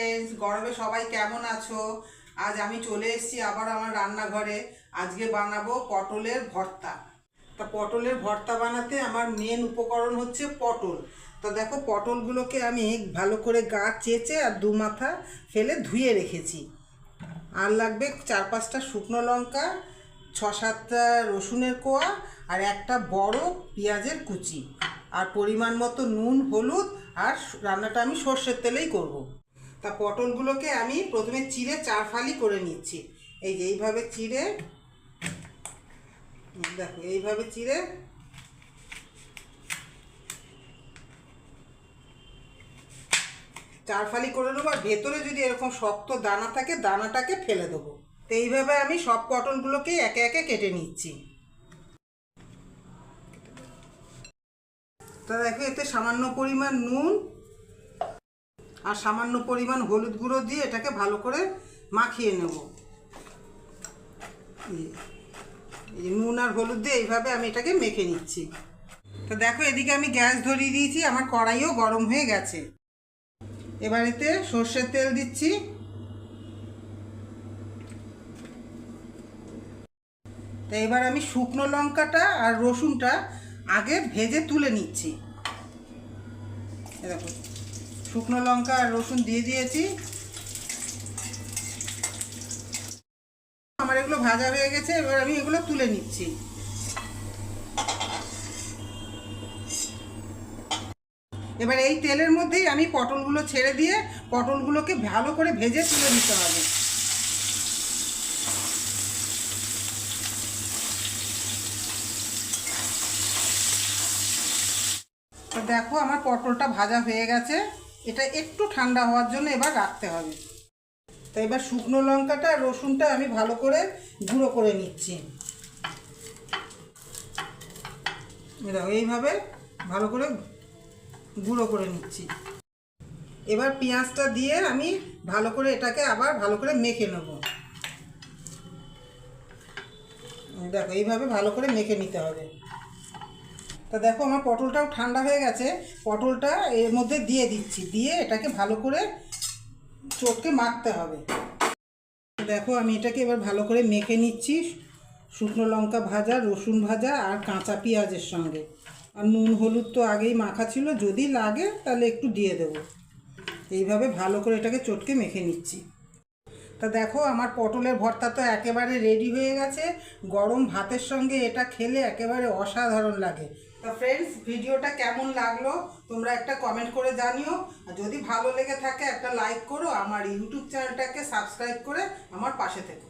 Friends গরমে সবাই কেমন আছো? আজ আমি চলে এসেছি আবার আমার রান্নাঘরে। আজকে বানাবো পটলের ভর্তা। তা পটলের ভর্তা বানাতে আমার মেন উপকরণ হচ্ছে পটল। তা দেখো, পটলগুলোকে আমি ভালো করে গা চেঁচে আর দু মাথা ফেলে ধুয়ে রেখেছি। আর লাগবে চার পাঁচটা শুকনো লঙ্কা, ছ সাতটা রসুনের কোয়া আর একটা বড় পেঁয়াজের কুচি। আর পরিমাণ মতো নুন, হলুদ আর রান্নাটা আমি সর্ষের তেলেই করব। তা পটলগুলোকে আমি প্রথমে চিড়ে চার ফালি করে নিচ্ছি। এই যে এইভাবে চিড়ে দেখো, এইভাবে চিড়ে। চার ফালি করে নেব, আর ভেতরে যদি এরকম শক্ত দানা থাকে, দানাটাকে ফেলে দেবো। তো এইভাবে আমি সব পটলগুলোকে একে একে কেটে নিচ্ছি। তা দেখো, এতে সামান্য পরিমাণ নুন আর সামান্য পরিমাণ হলুদ গুঁড়ো দিয়ে এটাকে ভালো করে মাখিয়ে নেব। এই নুন আর হলুদ দিয়ে এইভাবে আমি এটাকে মেখে নিচ্ছি। তো দেখো, এদিকে আমি গ্যাস ধরিয়ে দিয়েছি, আমার কড়াইও গরম হয়ে গেছে। এবারেতে সর্ষের তেল দিচ্ছি। তো এবার আমি শুকনো লঙ্কাটা আর রসুনটা আগে ভেজে তুলে নিচ্ছি। দেখো। শুকনো লঙ্কা আর রসুন দিয়ে দিয়েছি। আমার এগুলো ভাজা হয়ে গেছে, এবার আমি এগুলো তুলে নিচ্ছি। এবার এই তেলের মধ্যেই আমি পটলগুলো ছেড়ে দিয়ে পটলগুলোকে ভালো করে ভেজে তুলে নিতে হবে। দেখো আমার পটলটা ভাজা হয়ে গেছে। এটা একটু ঠান্ডা হওয়ার জন্য এবার রাখতে হবে। তো এবার শুকনো লঙ্কাটা, রসুনটা আমি ভালো করে গুঁড়ো করে নিচ্ছি। দেখো, এইভাবে ভালো করে গুঁড়ো করে নিচ্ছি। এবার পেঁয়াজটা দিয়ে আমি ভালো করে এটাকে আবার ভালো করে মেখে নেব। দেখো, এইভাবে ভালো করে মেখে নিতে হবে। তা দেখো আমার পটলটাও ঠান্ডা হয়ে গেছে, পটলটা এর মধ্যে দিয়ে দিচ্ছি, দিয়ে এটাকে ভালো করে চটকে মাখতে হবে। দেখো আমি এটাকে এবার ভালো করে মেখে নিচ্ছি, শুকনো লঙ্কা ভাজা, রসুন ভাজা আর কাঁচা পেঁয়াজের সঙ্গে। আর নুন, হলুদ তো আগেই মাখা ছিল, যদি লাগে তাহলে একটু দিয়ে দেবো। এইভাবে ভালো করে এটাকে চটকে মেখে নিচ্ছি। তা দেখো আমার পটলের ভর্তা তো একেবারে রেডি হয়ে গেছে, গরম ভাতের সঙ্গে এটা খেলে একেবারে অসাধারণ লাগে। তা ফ্রেন্ডস ভিডিওটা কেমন লাগল? তোমরা একটা কমেন্ট করে জানিও। আর যদি ভালো লেগে থাকে, একটা লাইক করো। আমার ইউটিউব চ্যানেলটাকে সাবস্ক্রাইব করে আমার পাশে থেকো।